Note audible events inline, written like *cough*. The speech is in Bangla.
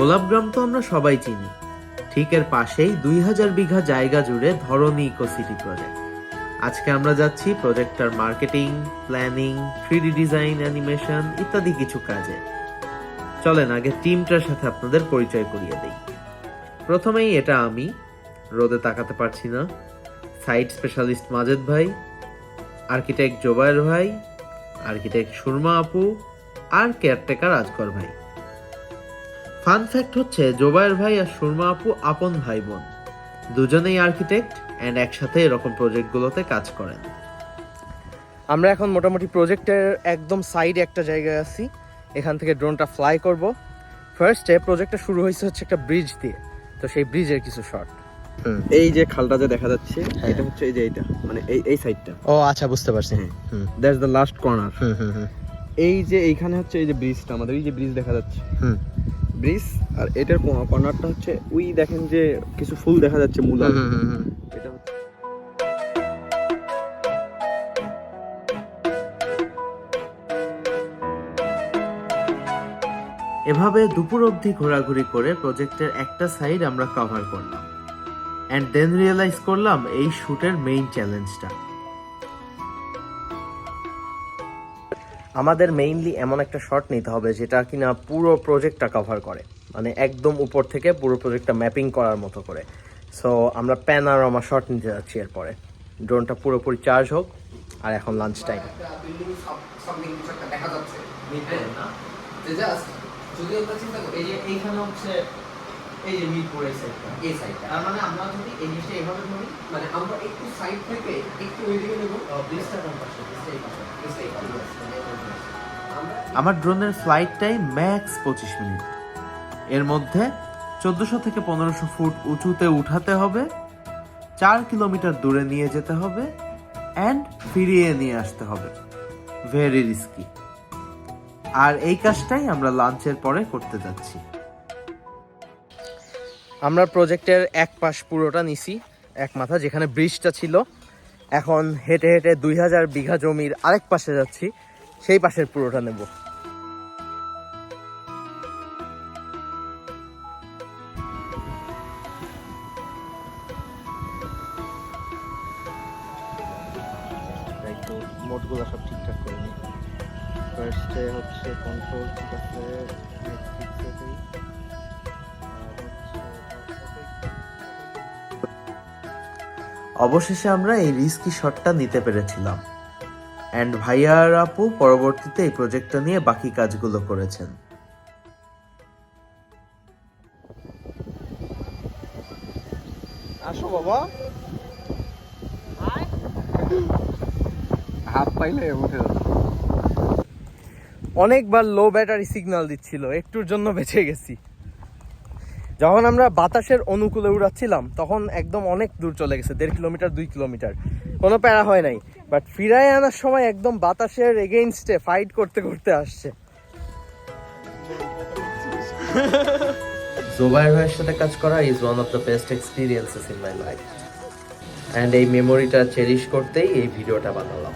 গোলাপগ্রাম তো আমরা সবাই চিনি। ঠিক এর পাশেই দুই হাজার বিঘা জায়গা জুড়ে ধরনী ইকো সিটি প্রজেক্ট আজকে আমরা যাচ্ছি প্রজেক্টটার marketing planning three D design animation ইত্যাদি কিছু কাজে। চলেন, আগে টিমটার সাথে আপনাদের পরিচয় করিয়ে দিই। প্রথমেই এটা আমি। রোদে তাকাতে পারছি না। সাইট স্পেশালিস্ট মাজেদ ভাই আর্কিটেক্ট জোবায়ের ভাই আর্কিটেক্ট সুরমা আপু, আর কেয়ারটেকার আজকর ভাই। ফান ফ্যাক্ট হচ্ছে জোবায়ের ভাই আর সুরমা আপু আপন ভাই বোন দুজনেই আর্কিটেক্ট অ্যান্ড একসাথে এরকম প্রজেক্টগুলোতে কাজ করেন। আমরা এখন মোটামুটি প্রজেক্টের একদম সাইডে একটা জায়গায় আছি। এখান থেকে ড্রোনটা ফ্লাই করব। ফার্স্টে প্রজেক্টটা শুরু হয়েছে হচ্ছে একটা ব্রিজ দিয়ে। তো সেই ব্রিজের কিছু শট এই যে খালটা যে দেখা যাচ্ছে হ্যাঁ। এটা হচ্ছে এই যে এইটা। মানে এই এই সাইডটা ও আচ্ছা বুঝতে পারছি। হ্যাঁ। হুম। That's the last corner hmm hmm hmm. এই যে এইখানে হচ্ছে এই যে ব্রিজটা আমাদের এই যে ব্রিজ দেখা যাচ্ছে। হুম। ব্রিজ আর এটার কর্নারটা হচ্ছে ওই দেখেন যে কিছু ফুল দেখা যাচ্ছে মূলা। এটা হচ্ছে এভাবে দুপুর অবধি ঘোরাঘুরি করে প্রজেক্টের একটা সাইড আমরা কভার করলাম। অ্যান্ড দেন রিয়েলাইজ করলাম এই শুটের মেইন চ্যালেঞ্জটা আমাদের মেইনলি এমন একটা শট নিতে হবে যেটা কিনা পুরো প্রজেক্টটা কভার করে মানে একদম উপর থেকে পুরো প্রজেক্টটা ম্যাপিং করার মতো করে সো আমরা প্যানারমা শট নিতে যাচ্ছি এরপরে ড্রোনটা পুরোপুরি চার্জ হোক আর এখন লাঞ্চ টাইম যে জাস্ট এই যে এই সাইডটা এই সাইডটা তার মানে আমরা যদি এই জিনিসটা এভাবে ধরি মানে আমরা একটু সাইড থেকে একটু ওইদিকে নেব। ব্রিজটা কোন পাশে? এই পাশে এই পাশে। মানে আমার ড্রোনের ফ্লাইট টাইম ম্যাক্স পঁচিশ মিনিট এর মধ্যে চোদ্দোশো থেকে পনেরোশো ফুট উঁচুতে উঠাতে হবে, চার কিলোমিটার দূরে নিয়ে যেতে হবে অ্যান্ড ফিরিয়ে নিয়ে আসতে হবে। ভেরি রিস্কি আর এই কাজটাই আমরা লাঞ্চের পরে করতে যাচ্ছি। আমরা প্রজেক্টের এক পাশ পুরোটা নিছি, এক মাথা, যেখানে ব্রিজটা ছিল। এখন হেঁটে হেঁটে দুই হাজার বিঘা জমির আরেক পাশে যাচ্ছি, সেই পাশের পুরোটা নেব। মোটগুলো সব ঠিকঠাক হচ্ছে কন্ট্রোল ঠিক আছে অবশেষে আমরা এই রিস্কি শটটা নিতে পেরেছিলাম। অ্যান্ড ভাইয়ার আপু পরবর্তীতে এই প্রজেক্টটা নিয়ে বাকি কাজগুলো করেছেন। আসো বাবা। হাত পাইলে উঠে অনেকবার লো ব্যাটারি সিগন্যাল দিচ্ছিল একটুর জন্য বেঁচে গেছি। যখন আমরা বাতাসের অনুকূলে উড়াচ্ছিলাম, তখন একদম অনেক দূর চলে গেছে, দেড় কিলোমিটার, দুই কিলোমিটার। কোনো প্যারা হয় নাই। বাট ফিরায় আনার সময় একদম বাতাসের এগেইনস্টে ফাইট করতে করতে আসছে। *laughs* জোবায়ের ভাইয়ের সাথে কাজ করা is one of the best experiences in my life and এই মেমোরিটা চেরিশ করতেই এই ভিডিওটা বানালাম।